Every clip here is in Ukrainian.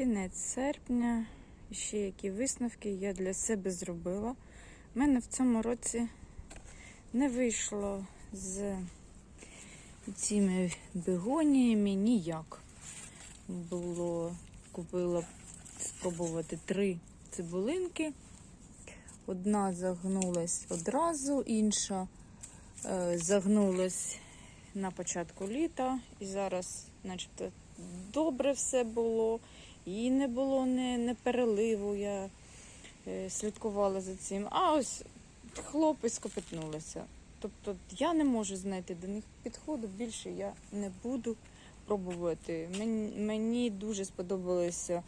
Кінець серпня. І ще які висновки я для себе зробила. У мене в цьому році не вийшло з цими бегоніями ніяк. Було, купила спробувати три цибулинки. Одна загнулась одразу, інша е, загнулась на початку літа. І зараз, начебто, добре все було. І не було не, не переливу. Я е, слідкувала за цим. А ось хлопець копитнулися. Тобто я не можу знайти до них підходу, більше я не буду пробувати. Мені, мені дуже сподобалося.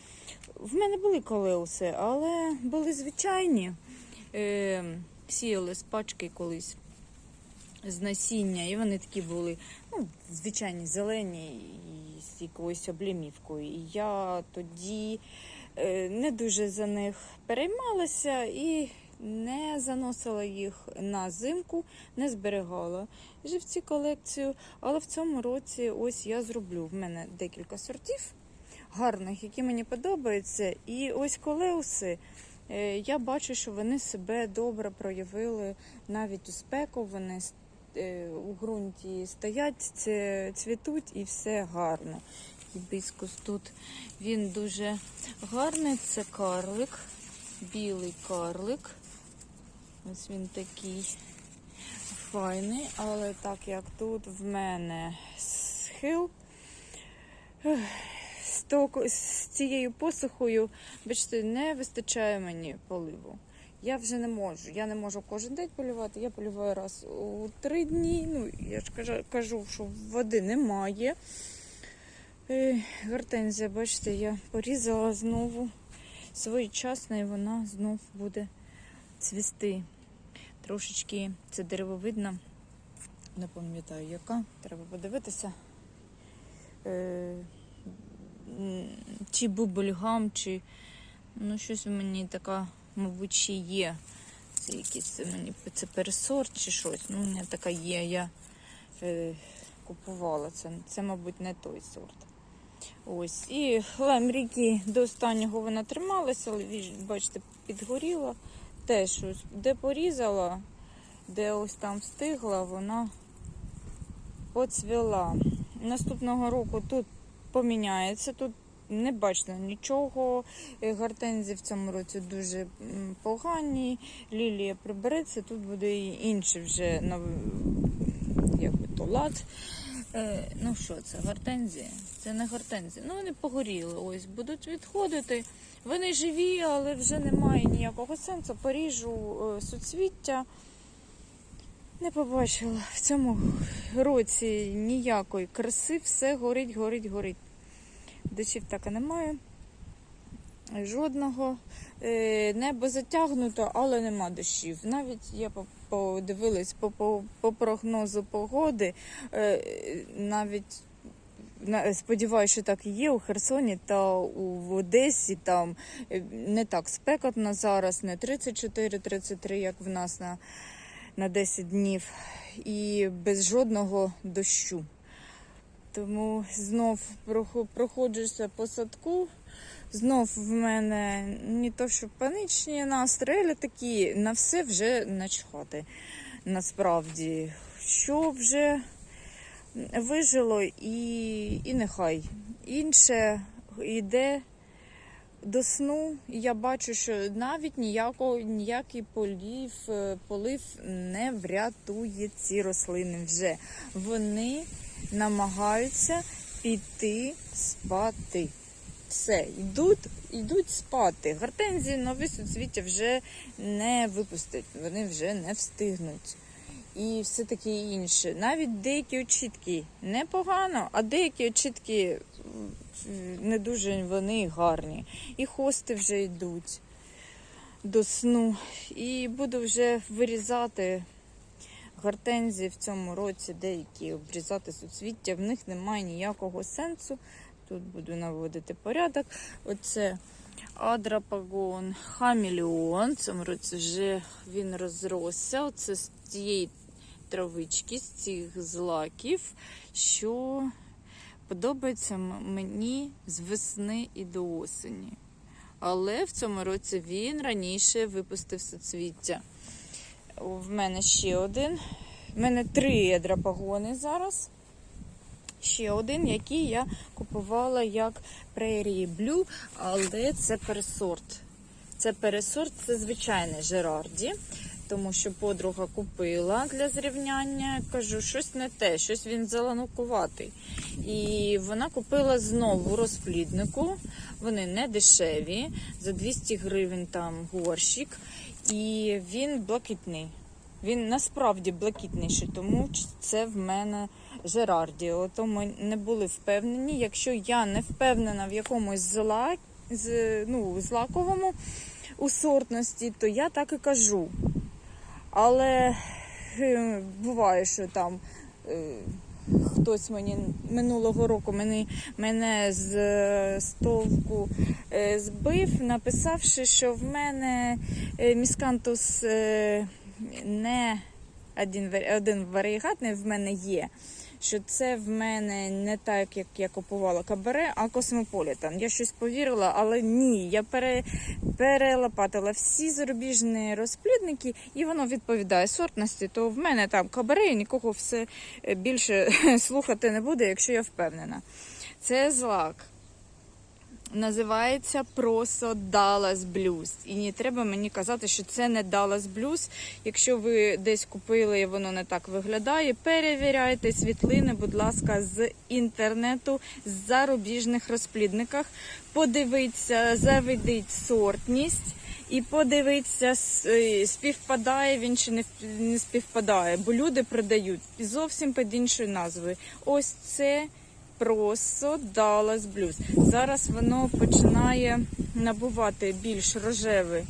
В мене були колеуси, але були звичайні. Е, сіяли з пачки колись з насіння, і вони такі були, ну, звичайні, зелені і з якоюсь облімівкою. І я тоді е, не дуже за них переймалася і не заносила їх на зимку, не зберігала живці колекцію. Але в цьому році ось я зроблю. В мене декілька сортів гарних, які мені подобаються. І ось колеуси. е, Я бачу, що вони себе добре проявили навіть у спеку. Вони у ґрунті стоять, це- цвітуть і все гарно. Гібіскус тут він дуже гарний. Це карлик, білий карлик. Ось він такий файний, але так як тут в мене схил. з цією посухою, бачите, не вистачає мені поливу. Я вже не можу. Я не можу кожен день полювати. Я полюваю раз у три дні. Ну, я ж кажу, кажу що води немає. Е, Гортензія, бачите, я порізала знову своєчасно, і вона знов буде цвісти. Трошечки це деревовидна. Не пам'ятаю, яка. Треба подивитися. Е, чи бубульгам, чи ну, щось у мені така, мабуть, ще є. Це якийсь мені це пересорт чи щось. Ну, у мене така є. Я е, купувала це. Це, мабуть, не той сорт. Ось. І лемріки до останнього вона трималася, але бачите, підгоріла. Теж ось, де порізала, де ось там встигла, вона поцвіла. Наступного року тут поміняється. Тут не бачно нічого. Е, Гортензії в цьому році дуже погані. Лілія прибереться, тут буде і інший вже якби то лад. Е, ну що це, гортензії? Це не гортензії. Ну вони погоріли. Ось будуть відходити. Вони живі, але вже немає ніякого сенсу. Поріжу е, суцвіття. Не побачила в цьому році ніякої краси, все горить, горить, горить. Дощів так і немає. Жодного. Е, Небо затягнуто, але нема дощів. Навіть я подивилась по, по, по прогнозу погоди, е, навіть сподіваюся, що так і є у Херсоні та в Одесі. Там е, не так спекотно зараз, не 34-33, як в нас на, на 10 днів, і без жодного дощу. Тому знов прохо- проходжуся по садку. Знов в мене не то, що панічні настрої, такі на все вже начхати. Насправді, що вже вижило і, і нехай. Інше йде до сну. Я бачу, що навіть ніякого, ніякий полів, е, полив не врятує ці рослини вже. Вони намагаються піти спати. Все, йдуть, йдуть спати. Гортензії нові суцвіття вже не випустять, вони вже не встигнуть. І все таке інше. Навіть деякі очітки непогано, а деякі очітки не дуже вони гарні. І хости вже йдуть до сну. І буду вже вирізати гортензії в цьому році, деякі обрізати суцвіття. В них немає ніякого сенсу. Тут буду наводити порядок. Оце адрапагон, хамелеон. В цьому році вже він розросся. Оце з цієї травички, з цих злаків, що подобається мені з весни і до осені. Але в цьому році він раніше випустив соцвіття. В мене ще один. В мене три драпагони зараз. Ще один, який я купувала як Prairie Blue, але це пересорт. Це пересорт, це звичайний Жерарді, тому що подруга купила для зрівняння. Кажу, щось не те, щось він зеленокуватий. І вона купила знову розпліднику. Вони не дешеві, за 200 гривень там горщик. І він блакитний. Він насправді блакитніший, тому це в мене Жерарді. Ото ми не були впевнені. Якщо я не впевнена в якомусь зла, з, ну, злаковому у сортності, то я так і кажу. Але е, буває, що там е, хтось мені минулого року мені, мене з е, стовку е, збив, написавши, що в мене е, міскантус е, не один, один варігатний в мене є. Що це в мене не так, як я купувала кабаре, а космополітан. Я щось повірила, але ні. Я пере, перелопатила всі зарубіжні розплідники, і воно відповідає сортності. То в мене там кабаре, і нікого все е, більше слухати не буде, якщо я впевнена. Це злак. Називається просто Dallas Blues. І не треба мені казати, що це не Dallas Blues. Якщо ви десь купили і воно не так виглядає, перевіряйте світлини, будь ласка, з інтернету, з зарубіжних розплідниках. Подивіться, заведіть сортність. І подивіться, е, співпадає він чи не вп- не співпадає, бо люди продають зовсім під іншою назвою. Ось це просто Dallas Blues. Зараз воно починає набувати більш рожевий,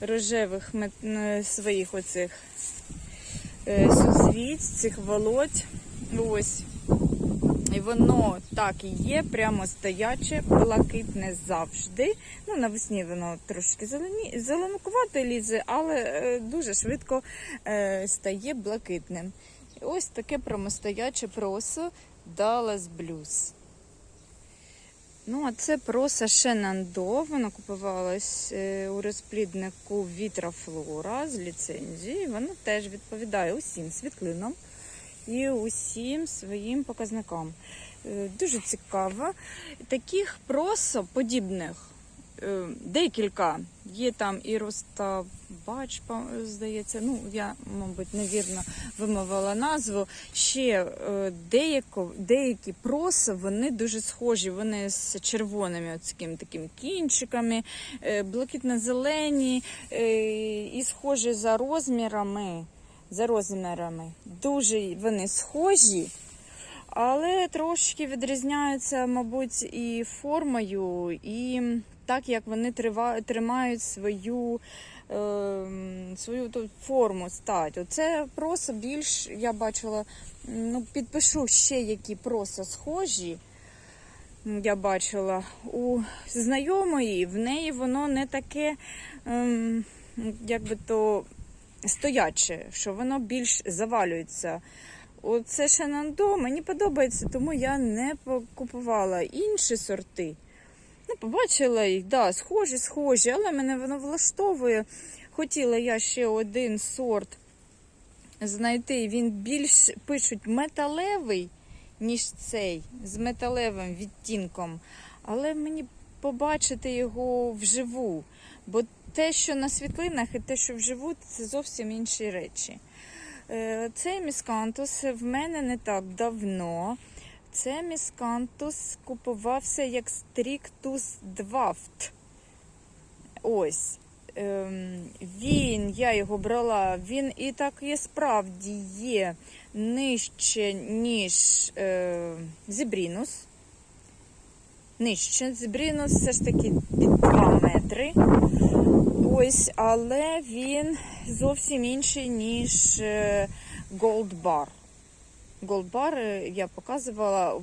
рожевих е, своїх оцих е, суцвіть, цих володь. Ось. І воно так і є, прямо стояче, блакитне завжди. Ну, навесні воно трошки зелені, зеленкувате лізе, але е, дуже швидко стає блакитним. Ось таке прямостояче просо Dallas Blues. Ну, а це проса Шенандо. Вона купувалась е, у розпліднику Вітра Флора з ліцензії. Вона теж відповідає усім світлинам і усім своїм показникам. Е, Дуже цікаво. Таких просо подібних декілька. Є там і Ростабач, здається. Ну, я, мабуть, невірно вимовила назву. Ще е, деяко, деякі проси, вони дуже схожі. Вони з червоними такими такими кінчиками, е, блакитно-зелені е, і схожі за розмірами. За розмірами. Дуже вони схожі. Але трошки відрізняються, мабуть, і формою, і так як вони тримають свою, е, свою ту форму стать. Оце просто більш я бачила, ну, підпишу ще які просто схожі. Я бачила у знайомої, в неї воно не таке, ем, як би то стояче, що воно більш завалюється. Оце Шенандо мені подобається, тому я не купувала інші сорти. Ну, побачила їх, да, схожі, схожі, але мене воно влаштовує. Хотіла я ще один сорт знайти. Він більш пишуть металевий, ніж цей, з металевим відтінком. Але мені побачити його вживу. Бо те, що на світлинах, і те, що вживу, це зовсім інші речі. Е, Цей міскантус в мене не так давно. Це міскантус купувався як стріктус двафт. Ось. Ем, Він, я його брала, він і так і справді є нижче, ніж е, зібрінус. Нижче. Зібрінус все ж таки під 2 метри. Ось, але він зовсім інший, ніж е, Gold Bar. Bar, е, я показувала,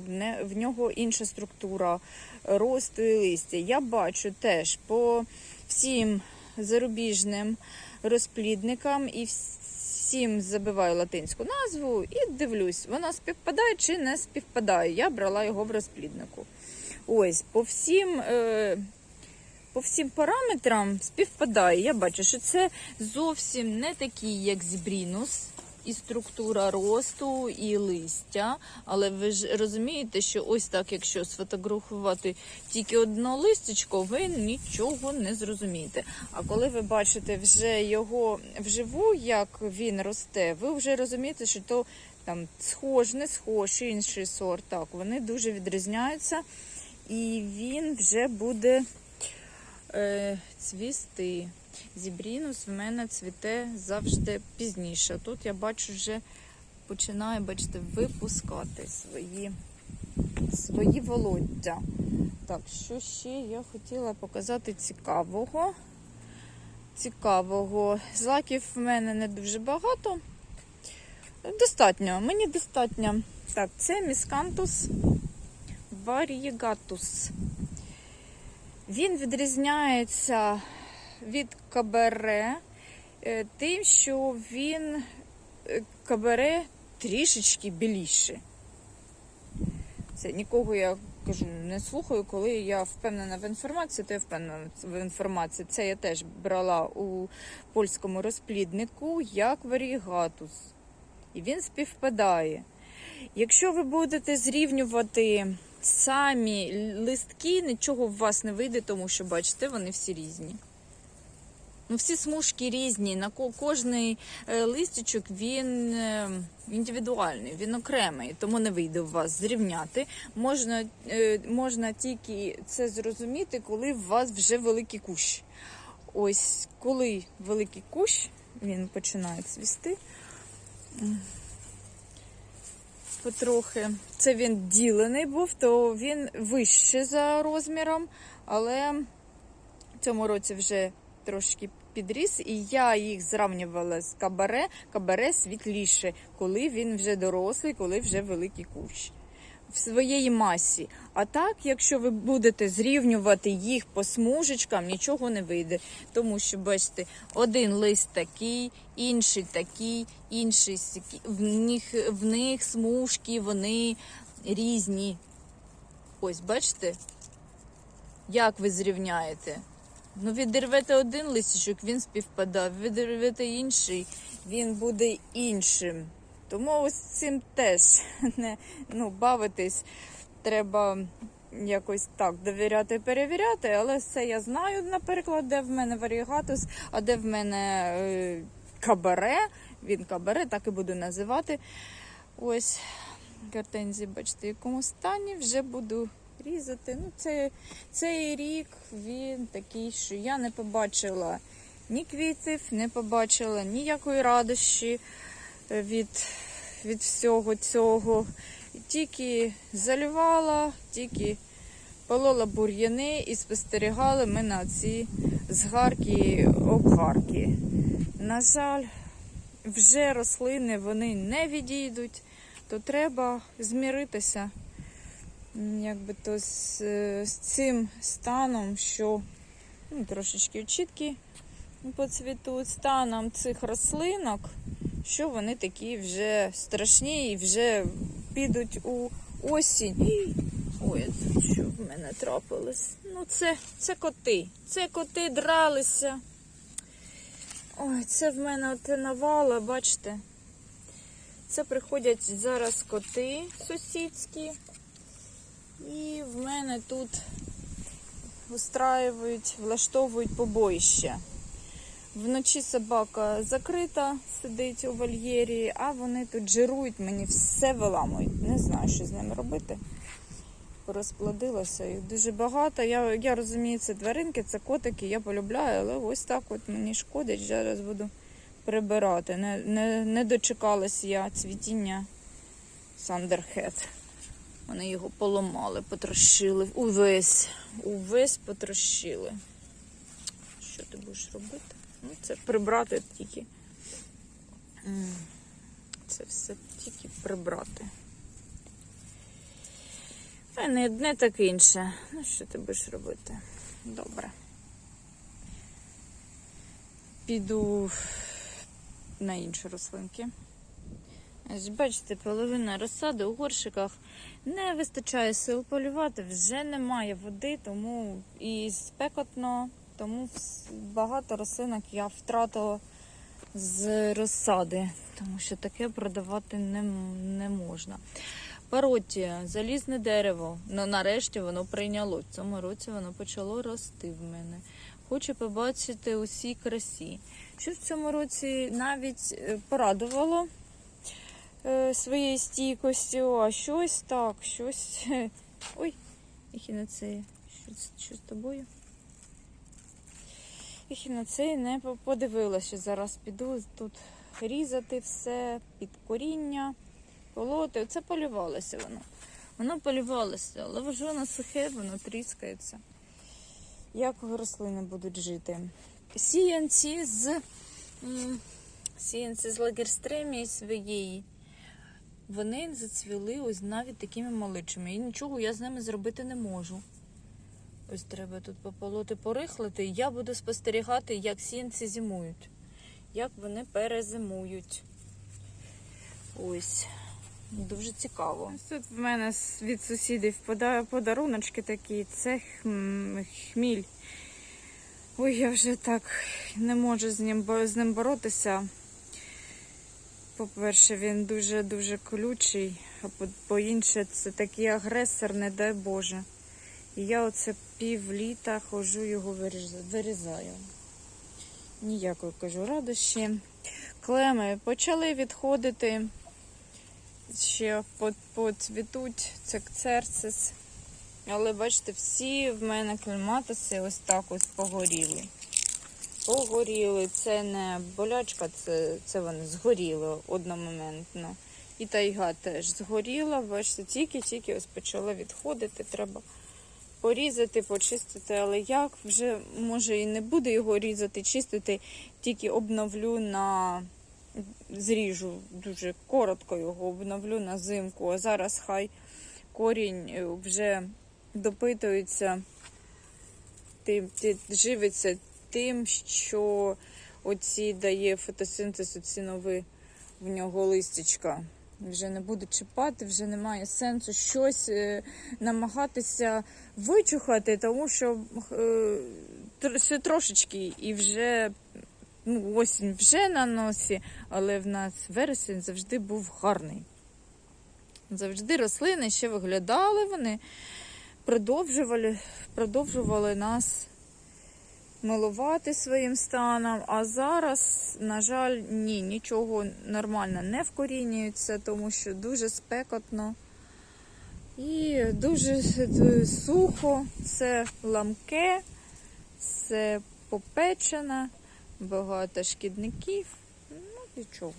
в нього інша структура росту і листя. Я бачу теж по всім зарубіжним розплідникам і всім забиваю латинську назву і дивлюсь, вона співпадає чи не співпадає. Я брала його в розпліднику. Ось, по всім. Е, по всім параметрам співпадає. Я бачу, що це зовсім не такий, як зібрінус, і структура росту, і листя. Але ви ж розумієте, що ось так, якщо сфотографувати тільки одно листячко, ви нічого не зрозумієте. А коли ви бачите вже його вживу, як він росте, ви вже розумієте, що то там схож, не схож, інший сорт. Так, вони дуже відрізняються, і він вже буде е, цвісти. Зібрінус в мене цвіте завжди пізніше. Тут я бачу, вже починає, бачите, випускати свої, свої володдя. Так, що ще я хотіла показати цікавого. Цікавого. Злаків в мене не дуже багато. Достатньо, мені достатньо. Так, це міскантус variegatus. Він відрізняється від кабере е, тим, що він е, кабере трішечки біліше. Це нікого я кажу, не слухаю, коли я впевнена в інформації, то я впевнена в інформації. Це я теж брала у польському розпліднику як варігатус. І він співпадає. Якщо ви будете зрівнювати самі листки, нічого в вас не вийде, тому що, бачите, вони всі різні. Ну, всі смужки різні, на кожний е, листочок він е, індивідуальний, він окремий, тому не вийде у вас зрівняти. Можна, е, можна тільки це зрозуміти, коли у вас вже великий кущ. Ось коли великий кущ, він починає цвісти. Потрохи. Це він ділений був, то він вище за розміром, але в цьому році вже трошки підріс, і я їх зрівнювала з кабаре. Кабаре світліше, коли він вже дорослий, коли вже великий кущ. В своєї масі. А так, якщо ви будете зрівнювати їх по смужечкам, нічого не вийде. Тому що, бачите, один лист такий, інший такий, інший сякий. В них, в них смужки, вони різні. Ось, бачите, як ви зрівняєте? Ну, відірвете один листочок, він співпадав, відірвете інший, він буде іншим. Тому ось цим теж не ну, бавитись треба якось так довіряти, перевіряти, але це я знаю, наприклад, де в мене варігатус, а де в мене е, кабаре. Він кабаре, так і буду називати. Ось гортензії, бачите, в якому стані вже буду різати. Ну, це, цей рік він такий, що я не побачила ні квітів, не побачила ніякої радощі від, від всього цього. Тільки заливала, тільки полола бур'яни і спостерігали ми на ці згарки обгарки. На жаль, вже рослини вони не відійдуть, то треба зміритися якби то з, з цим станом, що ну, трошечки чіткі по станом цих рослинок, що вони такі вже страшні і вже підуть у осінь. І- Ой, що в мене трапилось? Ну, це, це коти. Це коти дралися. Ой, це в мене от навала, бачите? Це приходять зараз коти сусідські. І в мене тут устраюють, влаштовують побоїще. Вночі собака закрита, сидить у вольєрі, а вони тут жирують, мені все виламують. Не знаю, що з ними робити. Розплодилося їх дуже багато. Я, я розумію, це тваринки, це котики, я полюбляю, але ось так от мені шкодить. Зараз буду прибирати. Не, не, не дочекалась я цвітіння Сандерхед. Вони його поламали, потрощили. Увесь, увесь потрощили. Що ти будеш робити? Ну, це прибрати тільки. Це все тільки прибрати. А не одне, так інше. Ну, що ти будеш робити? Добре. піду на інші рослинки. Ось Бачите, половина розсади у горшиках не вистачає сил полювати, вже немає води, тому і спекотно, тому багато рослинок я втратила з розсади, тому що таке продавати не, не можна. Паротія, залізне дерево. Ну нарешті воно прийняло. В цьому році воно почало рости в мене. Хочу побачити усі красі. Що в цьому році навіть е, порадувало своєю стійкостю, а щось так, щось. Ой, ехінацея. Що, що з тобою? Ехінацеї не по- подивилася. Зараз піду тут різати все під коріння, полоти. Це полювалося воно. Воно полювалося, але вже воно сухе, воно тріскається. Як рослини будуть жити? Сіянці з сіянці з лагерстремії своєї. Вони зацвіли ось навіть такими маличими. І нічого я з ними зробити не можу. Ось треба тут пополоти, порихлити. Я буду спостерігати, як сіянці зимують, як вони перезимують. Ось. Дуже цікаво. Ось тут в мене від сусідів пода- подаруночки такі. Це хміль. Ой, я вже так не можу з ним, з ним боротися. По-перше, він дуже-дуже колючий, а по- по-інше, це такий агресор, не дай Боже. І я оце пів літа ходжу його вирізаю. Ніякої кажу радощі. Клеми почали відходити. Ще поцвітуть церцис. Але бачите, всі в мене клематиси ось так ось погоріли. Погоріли. Це не болячка, це, це вони згоріли одномоментно. І тайга теж згоріла. Бачите, тільки-тільки ось почала відходити. Треба порізати, почистити. Але як вже може і не буде його різати, чистити, тільки обновлю на зріжу дуже коротко його обновлю на зимку. А зараз хай корінь вже допитується, тим, ті- живиться тим, що оці дає фотосинтез, оці нові в нього листячка. Вже не буду чіпати, вже немає сенсу щось е, намагатися вичухати, тому що е, ще трошечки і вже ну, осінь вже на носі, але в нас вересень завжди був гарний. Завжди рослини ще виглядали, вони продовжували, продовжували нас милувати своїм станом. А зараз, на жаль, ні, нічого нормально не вкорінюється, тому що дуже спекотно і дуже е, сухо, все ламке, все попечене, багато шкідників. Ну, нічого.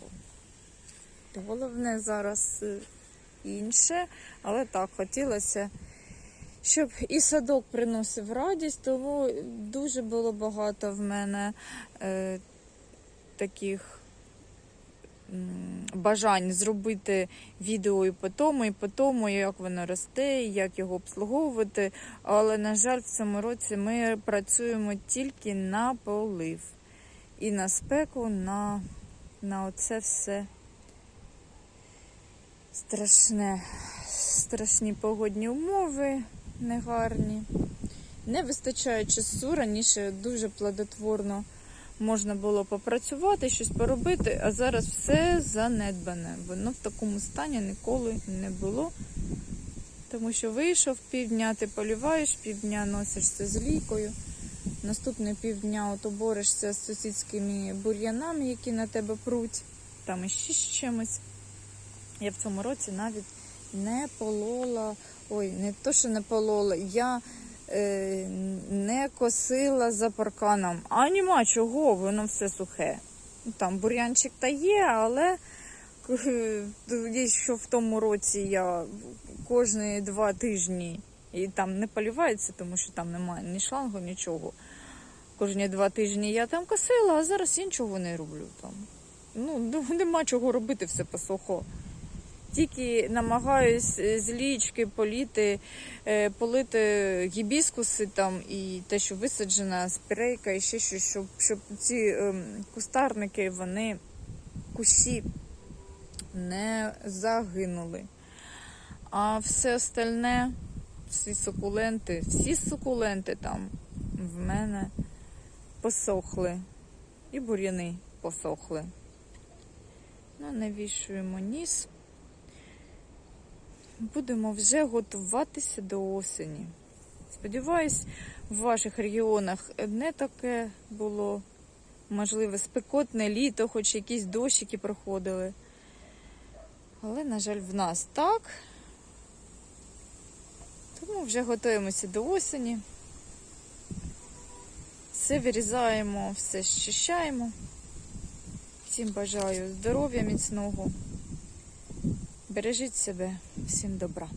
Головне зараз е, інше, але так хотілося, щоб і садок приносив радість, тому дуже було багато в мене е, таких бажань зробити відео і по тому, і по тому, як воно росте, і як його обслуговувати. Але, на жаль, в цьому році ми працюємо тільки на полив і на спеку, на, на оце все страшне, страшні погодні умови негарні. Не вистачає часу. Раніше дуже плодотворно можна було попрацювати, щось поробити, а зараз все занедбане. Воно в такому стані ніколи не було. Тому що вийшов півдня, ти поліваєш, півдня носишся з лікою. Наступне півдня от борешся з сусідськими бур'янами, які на тебе пруть, там іще з чимось. Я в цьому році навіть не полола, ой, не то, що не полола, я е, не косила за парканом. А нема чого, воно все сухе. Ну, Там бур'янчик та є, але е, що в тому році я кожні два тижні і там не полівається, тому що там немає ні шлангу, нічого. Кожні два тижні я там косила, а зараз я нічого не роблю там. Ну, нема чого робити, все посохо. Тільки намагаюсь е, з лічки політи, е, полити гібіскуси там і те, що висаджена, спірейка, і ще щось, щоб, щоб ці ем, кустарники, вони кущі не загинули. А все остальне, всі сукуленти, всі сукуленти там в мене посохли. І бур'яни посохли. Ну, навішуємо ніс. Будемо вже готуватися до осені. Сподіваюсь, в ваших регіонах не таке було. Можливо, спекотне літо, хоч якісь дощики проходили. Але, на жаль, в нас так. Тому вже готуємося до осені. Все вирізаємо, все щищаємо. Всім бажаю здоров'я міцного. Бережіть себе, всім добра.